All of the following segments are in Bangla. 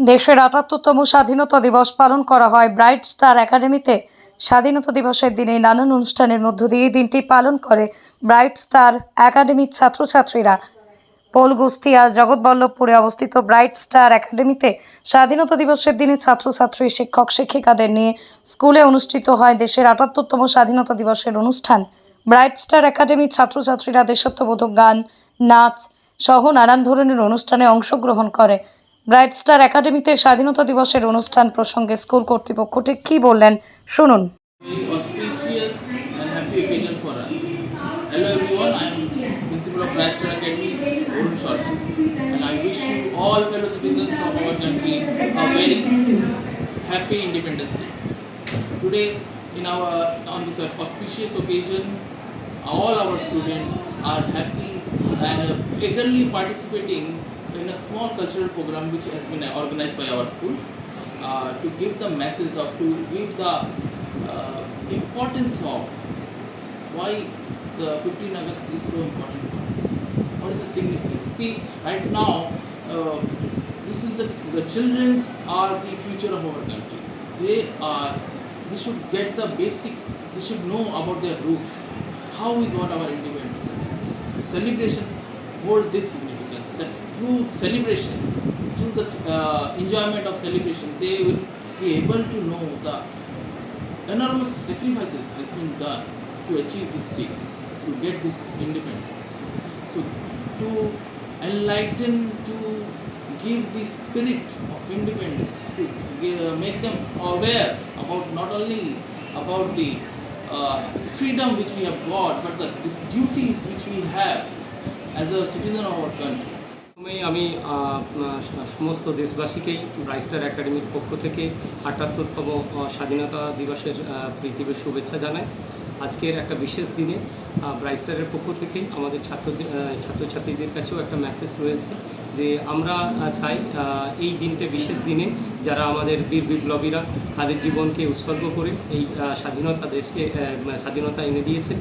দেশের আটাত্তরতম স্বাধীনতা দিবস পালন করা হয়। ব্রাইট স্টার একাডেমিতে স্বাধীনতা দিবসের দিনে নানান অনুষ্ঠানের মধ্য দিয়ে দিনটি পালন করে ব্রাইট স্টার একাডেমির ছাত্রছাত্রীরা। পোলগুস্তিয়া জগৎবল্লভপুরে অবস্থিত ব্রাইট স্টার একাডেমিতে স্বাধীনতা দিবসের দিনে ছাত্রছাত্রী, শিক্ষক, শিক্ষিকাদের নিয়ে স্কুলে অনুষ্ঠিত হয় দেশের আটাত্তরতম স্বাধীনতা দিবসের অনুষ্ঠান। ব্রাইট স্টার একাডেমির ছাত্রছাত্রীরা দেশাত্মবোধক গান, নাচ সহ নানান ধরনের অনুষ্ঠানে অংশগ্রহণ করে। ব্রাইট স্টার একাডেমিতে স্বাধীনতা দিবসের অনুষ্ঠান প্রসঙ্গে স্কুল কর্তৃপক্ষ ঠিক কী বললেন শুনুন. Hello everyone, I am Principal of Brastar Academy, Arun Sharma, and I wish you all fellow citizens of our country a very happy Independence Day. Today, in our on this auspicious occasion, all our students are happy and eagerly participating in a small cultural program which has been organized by our school uh, to give the message of to give the uh, importance of why the 15 August is so important for us. What is the significance? See, right now, uh, this is the the childrens are the future of our country. They are. They should get the basics. They should know about their roots, how we got our independence. This celebration hold this significance through celebration, through the uh, enjoyment of celebration, they will be able to know the enormous sacrifices has been done to achieve this thing, to get this independence. So to enlighten, to give the spirit of independence, to give, make them aware about not only about the uh, freedom which we have got, but the duties which we have as a citizen of our country. প্রথমেই আমি সমস্ত দেশবাসীকেই ব্রাইস্টার একাডেমির পক্ষ থেকে আটাত্তরতম স্বাধীনতা দিবসের পৃথিবীর শুভেচ্ছা জানাই। আজকের একটা বিশেষ দিনে ব্রাইস্টারের পক্ষ থেকেই আমাদের ছাত্র ছাত্রছাত্রীদের কাছেও একটা মেসেজ রয়েছে যে আমরা চাই এই দিনটা বিশেষ দিনে যারা আমাদের বীর বিপ্লবীরা তাদের জীবনকে উৎসর্গ করে এই স্বাধীনতা দেশকে স্বাধীনতা এনে দিয়েছে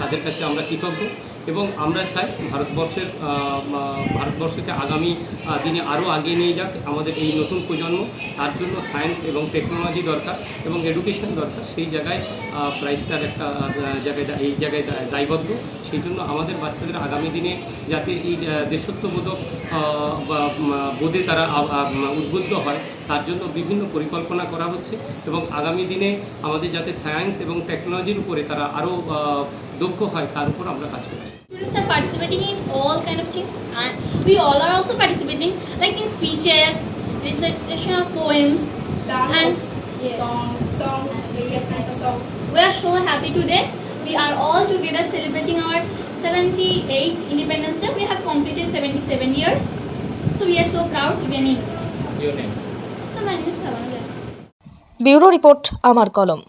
তাদের কাছে আমরা কৃতজ্ঞ। এবং আমরা চাই ভারতবর্ষের ভারতবর্ষকে আগামী দিনে আরও আগিয়ে নিয়ে যাক আমাদের এই নতুন প্রজন্ম। তার জন্য সায়েন্স এবং টেকনোলজি দরকার এবং এডুকেশন দরকার। সেই জায়গায় প্রাইসটার একটা জায়গায় এই জায়গায় দায়বদ্ধ। সেই জন্য আমাদের বাচ্চাদের আগামী দিনে যাতে এই দেশত্ববোধক বোধে তারা উদ্বুদ্ধ হয়, তার জন্য বিভিন্ন পরিকল্পনা করা হচ্ছে এবং আগামী দিনে আমাদের যাতে সায়েন্স এবং টেকনোলজির উপরে তারা আরও দক্ষ হয় তার উপর আমরা কাজ করছি Students are participating in all kind of things and we all are also participating like in speeches, recitation of poems and Dance, songs, songs, various kinds of songs. we are so happy today. We are all together celebrating our 78th Independence Day. We have completed 77 years. So we are so proud to be an. Your name. So my name is Savannah Jackson. Bureau report আমার কলম